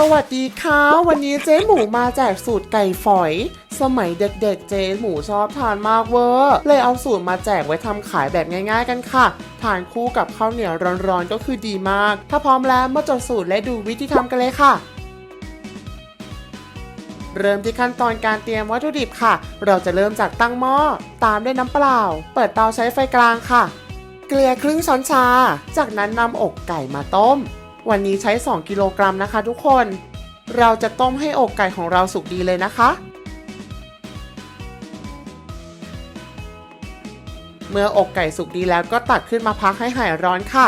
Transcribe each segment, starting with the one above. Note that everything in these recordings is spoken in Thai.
สวัสดีค่ะวันนี้เจ๊หมูมาแจกสูตรไก่ฝอย สมัยเด็กๆ เจ๊หมูชอบทานมากเวอร์เลยเอาสูตรมาแจกไว้ทำขายแบบง่าย ๆ กันค่ะ ทานคู่กับข้าวเหนียวร้อนๆก็คือดีมาก ถ้าพร้อมแล้วมาจดสูตรและดูวิธีทำกันเลยค่ะ เริ่มที่ขั้นตอนการเตรียมวัตถุดิบค่ะ เราจะเริ่มจากตั้งหม้อ ตามด้วยน้ำเปล่า เปิดเตาใช้ไฟกลางค่ะ เกลือครึ่งช้อนชา จากนั้นนำอกไก่มาต้ม วันนี้ใช้ 2 กิโลกรัมนะคะ ทุกคน เราจะต้มให้อกไก่ของเราสุกดีเลยนะคะ เมื่ออกไก่สุกดีแล้วก็ตักขึ้นมาพักให้หายร้อนค่ะ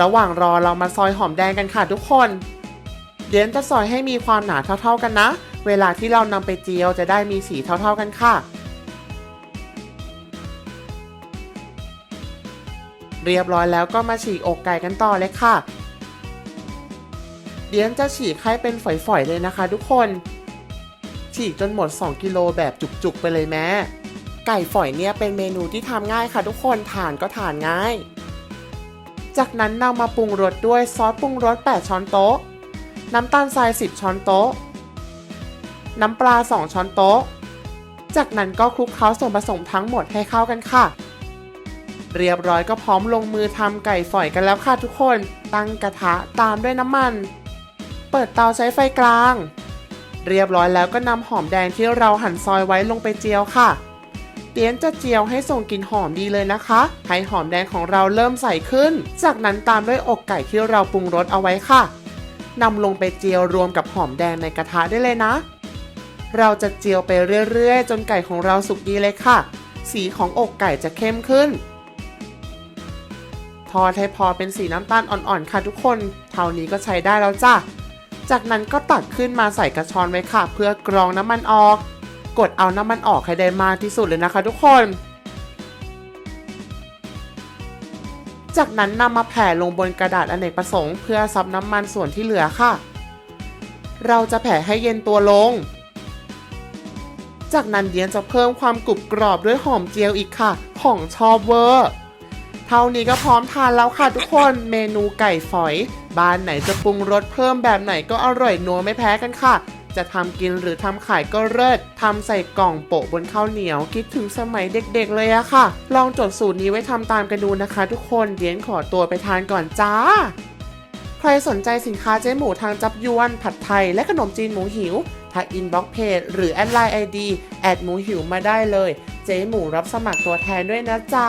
ระหว่างรอเรามาซอยหอมแดงกันค่ะทุกคน เดี๋ยวจะซอยให้มีความหนาเท่า ๆกันนะ เวลาที่เรานำไปเจียวจะได้มีสีเท่า ๆกันค่ะ เรียบร้อยแล้วก็มาฉีกอกไก่กันต่อเลยค่ะ เดี๋ยวจะฉีกให้เป็นฝอยๆเลยนะคะ ทุกคน ฉีกจนหมด 2 กิโลแบบจุกๆไปเลยแม่ไก่ฝอยเนี่ยเป็นเมนูที่ทำง่ายค่ะ ทุกคนทานก็ทานง่าย จากนั้นนำมาปรุงรสด้วยซอสปรุงรส 8 ช้อนโต๊ะ น้ำตาลทราย 10 ช้อนโต๊ะ น้ำปลา 2 ช้อนโต๊ะ จากนั้นก็คลุกเคล้าส่วนผสมทั้งหมดให้เข้ากันค่ะ เรียบร้อยก็พร้อมลงมือทำไก่ฝอยกันแล้วค่ะทุกคน ตั้งกระทะตามด้วยน้ำมัน เปิดเตาใช้ไฟกลาง เรียบร้อยแล้วก็นำหอมแดงที่เราหั่นซอยไว้ลงไปเจียวค่ะ เตี้ยนจะเจียวให้ส่งกลิ่นหอมดีเลยนะคะ ให้หอมแดงของเราเริ่มใส่ขึ้น จากนั้นตามด้วยอกไก่ที่เราปรุงรสเอาไว้ค่ะนำลงไปเจียวรวมกับหอมแดงในกระทะได้เลยนะ เราจะเจียวไปเรื่อยๆ จนไก่ของเราสุกดีเลยค่ะ สีของอกไก่จะเข้มขึ้น ทอดให้พอเป็นสีน้ำตาลอ่อนๆค่ะทุกคน เท่านี้ก็ใช้ได้แล้วจ้ะ จากนั้นก็ตักขึ้นมาใส่กระชอนไว้ค่ะ เพื่อกรองน้ำมันออก กดเอาน้ำมันออกให้ได้มากที่สุดเลยนะคะ ทุกคน จากนั้นนำมาแผ่ลงบนกระดาษอเนกประสงค์เพื่อซับน้ำมันส่วนที่เหลือค่ะ เราจะแผ่ให้เย็นตัวลง จากนั้นเดียนจะเพิ่มความกรุบกรอบด้วยหอมเจียวอีกค่ะ ของชอบเวอร์ เท่านี้ก็พร้อมทานแล้วค่ะทุกคน เมนูไก่ฝอย บ้านไหนจะปรุงรสเพิ่มแบบไหนก็อร่อยนัวไม่แพ้กันค่ะ จะทำกินหรือทำขายก็เลิศทำใส่กล่องโปะบนข้าวเหนียว คิดถึงสมัยเด็กๆเลยอะค่ะ ลองจดสูตรนี้ไว้ทำตามกันดูนะคะ ทุกคนเดียนขอตัวไปทานก่อนจ้าใครสนใจสินค้าเจ๊หมูทางจับยวน ผัดไทย และขนมจีนหมูหิวทักอินบ็อกเพจหรือแอดไลน์ไอดีแอดหมูหิวมาได้เลย เจ๊หมูรับสมัครตัวแทนด้วยนะจ๊ะ